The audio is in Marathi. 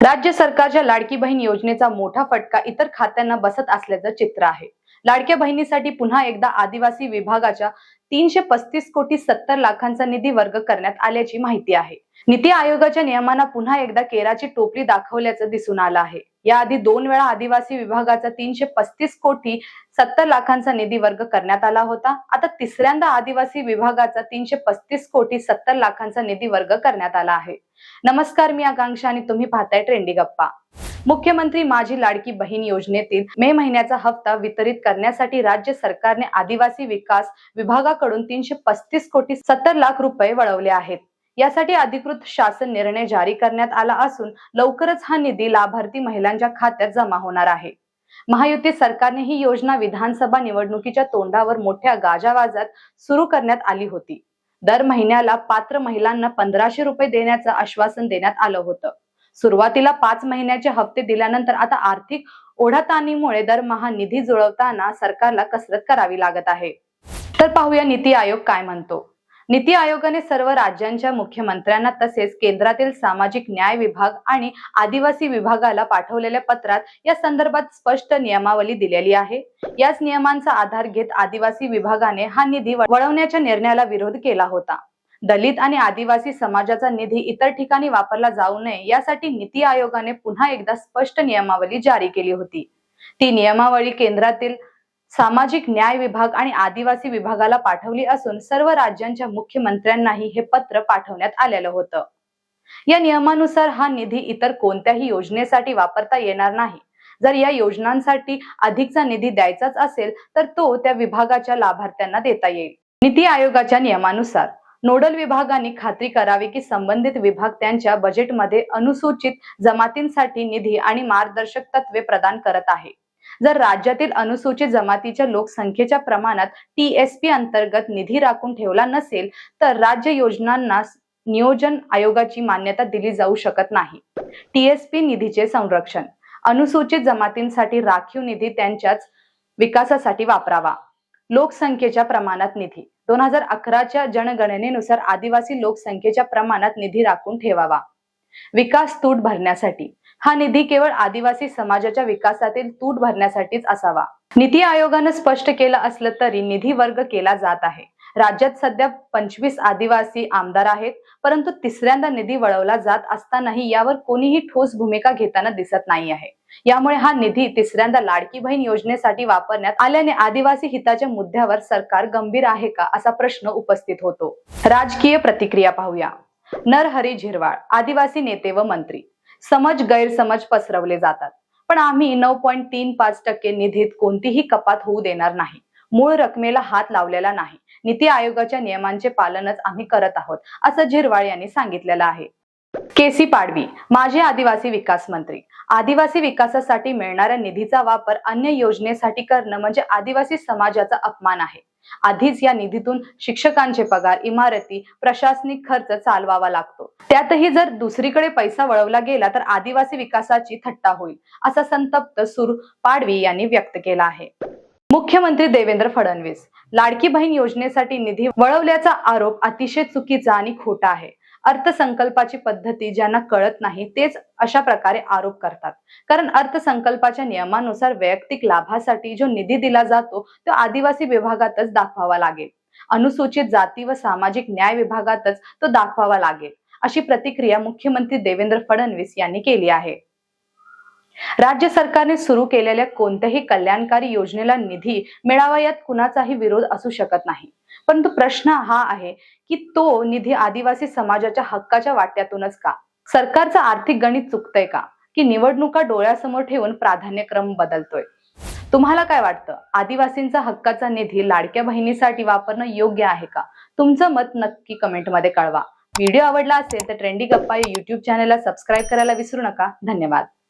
राज्य सरकारच्या लाडकी बहीण योजनेचा मोठा फटका इतर खात्यांना बसत असल्याचं चित्र आहे. लाडक्या बहिणीसाठी पुन्हा एकदा आदिवासी विभागाच्या तीनशे पस्तीस कोटी सत्तर लाखांचा निधी वर्ग करण्यात आल्याची माहिती आहे. नीती आयोगाच्या नियमांना पुन्हा एकदा केराची टोपली दाखवल्याचं दिसून आलं आहे. याआधी दोन वेळा आदिवासी विभागाचा तीनशे पस्तीस कोटी सत्तर लाखांचा निधी वर्ग करण्यात आला होता. आता तिसऱ्यांदा आदिवासी विभागाचा तीनशे पस्तीस कोटी सत्तर लाखांचा निधी वर्ग करण्यात आला आहे. नमस्कार मी आकांक्षा आणि तुम्ही पाहताय ट्रेंडी गप्पा. मुख्यमंत्री माझी लाडकी बहीण योजनेतील मे महिन्याचा हप्ता वितरित करण्यासाठी राज्य सरकारने आदिवासी विकास विभागाकडून तीनशे पस्तीस कोटी सत्तर लाख रुपये वळवले आहेत. यासाठी अधिकृत शासन निर्णय जारी करण्यात आला असून लवकरच हा निधी लाभार्थी महिलांच्या खात्यात जमा होणार आहे. महायुती सरकारने ही योजना विधानसभा निवडणुकीच्या तोंडावर मोठ्या गाजावाजात सुरू करण्यात आली होती. दर महिन्याला पात्र महिलांना पंधराशे रुपये देण्याचं आश्वासन देण्यात आलं होतं. सुरुवातीला पाच महिन्याचे हप्ते दिल्यानंतर आता आर्थिक ओढाताणीमुळे दरमहा निधी जुळवताना सरकारला कसरत करावी लागत आहे. तर पाहूया नीती आयोग काय म्हणतो. नीती आयोगाने सर्व राज्यांच्या मुख्यमंत्र्यांना तसेच केंद्रातील सामाजिक न्याय विभाग आणि आदिवासी विभागाला पाठवलेल्या पत्रात या संदर्भात स्पष्ट नियमावली दिलेली आहे. याच नियमांचा आधार घेत आदिवासी विभागाने हा निधी वळवण्याच्या निर्णयाला विरोध केला होता. दलित आणि आदिवासी समाजाचा निधी इतर ठिकाणी वापरला जाऊ नये यासाठी नीती आयोगाने पुन्हा एकदा स्पष्ट नियमावली जारी केली होती. ती नियमावली केंद्रातील सामाजिक न्याय विभाग आणि आदिवासी विभागाला पाठवली असून सर्व राज्यांच्या मुख्यमंत्र्यांनाही हे पत्र पाठवण्यात आलेलं होतं. या नियमानुसार हा निधी इतर कोणत्याही योजनेसाठी वापरता येणार नाही. जर या योजनांसाठी अधिकचा निधी द्यायचाच असेल तर तो त्या विभागाच्या लाभार्थ्यांना देता येईल. नीती आयोगाच्या नियमानुसार नोडल विभागांनी खात्री करावी की संबंधित विभाग त्यांच्या बजेटमध्ये अनुसूचित जमातींसाठी निधी आणि मार्गदर्शक तत्वे प्रदान करत आहे. जर राज्यातील अनुसूचित जमातीच्या लोकसंख्येच्या प्रमाणात टीएसपी अंतर्गत निधी राखून ठेवला नसेल तर राज्य योजनांना नियोजन आयोगाची मान्यता दिली जाऊ शकत नाही. टीएसपी निधीचे संरक्षण. अनुसूचित जमातींसाठी राखीव निधी त्यांच्याच विकासासाठी वापरावा. लोकसंख्येच्या प्रमाणात निधी. दोन हजार अकराच्या जनगणनेनुसार आदिवासी लोकसंख्येच्या प्रमाणात निधी राखून ठेवावा. विकास तूट भरण्यासाठी. हा निधी केवळ आदिवासी समाजाच्या विकासातील तूट भरण्यासाठीच असावा. नीती आयोगानं स्पष्ट केलं असलं तरी निधी वर्ग केला जात आहे. राज्यात सध्या पंचवीस आदिवासी आमदार आहेत परंतु तिसऱ्यांदा निधी वळवला जात असतानाही यावर कोणीही ठोस भूमिका घेताना दिसत नाही आहे. यामुळे हा निधी तिसऱ्यांदा लाडकी बहीण योजनेसाठी वापरण्यात आल्याने आदिवासी हिताच्या मुद्द्यावर सरकार गंभीर आहे का असा प्रश्न उपस्थित होतो. राजकीय प्रतिक्रिया पाहूया. नरहरी झिरवाळ आदिवासी नेते व मंत्री. समज गैरसमज पसरवले जातात. पण आम्ही नऊ पॉईंट तीन पाच टक्के निधीत कोणतीही कपात होऊ देणार नाही. मूळ रकमेला हात लावलेला नाही. नीती आयोगाच्या नियमांचे पालनच आम्ही करत आहोत असं झिरवाळ यांनी सांगितलेलं आहे. केसी पाडवी माजी आदिवासी विकास मंत्री. आदिवासी विकासासाठी मिळणाऱ्या निधीचा वापर अन्य योजनेसाठी करणं म्हणजे आदिवासी समाजाचा अपमान आहे. आधीच या निधीतून शिक्षकांचे पगार इमारती प्रशासनिक खर्च चालवावा लागतो. त्यातही जर दुसरीकडे पैसा वळवला गेला तर आदिवासी विकासाची थट्टा होईल असा संतप्त सूर पाडवी यांनी व्यक्त केला आहे. मुख्यमंत्री देवेंद्र फडणवीस लाडकी बहीण योजनेसाठी निधी वळवल्याचा आरोप अतिशय चुकीचा आणि खोटा आहे. अर्थसंकल्पाची पद्धती ज्यांना कळत नाही तेच अशा प्रकारे आरोप करतात. कारण अर्थसंकल्पाच्या नियमानुसार वैयक्तिक लाभासाठी जो निधी दिला जातो तो आदिवासी विभागातच दाखवावा लागेल. अनुसूचित जाती व सामाजिक न्याय विभागातच तो दाखवावा लागेल अशी प्रतिक्रिया मुख्यमंत्री देवेंद्र फडणवीस यांनी केली आहे. राज्य सरकारने सुरू केलेल्या कोणत्याही कल्याणकारी योजनेला निधी मिळावा यात कुणाचाही विरोध असू शकत नाही. परंतु प्रश्न हा आहे की तो निधी आदिवासी समाजाच्या हक्काच्या वाट्यातूनच का? सरकारचं आर्थिक गणित चुकतंय का? की निवडणुका डोळ्यासमोर ठेवून प्राधान्यक्रम बदलतोय? तुम्हाला काय वाटतं? आदिवासींचा हक्काचा निधी लाडक्या बहिणीसाठी वापरणं योग्य आहे का? तुमचं मत नक्की कमेंटमध्ये कळवा. व्हिडिओ आवडला असेल तर ट्रेंडी गप्पा या युट्यूब चॅनलला सबस्क्राईब करायला विसरू नका. धन्यवाद.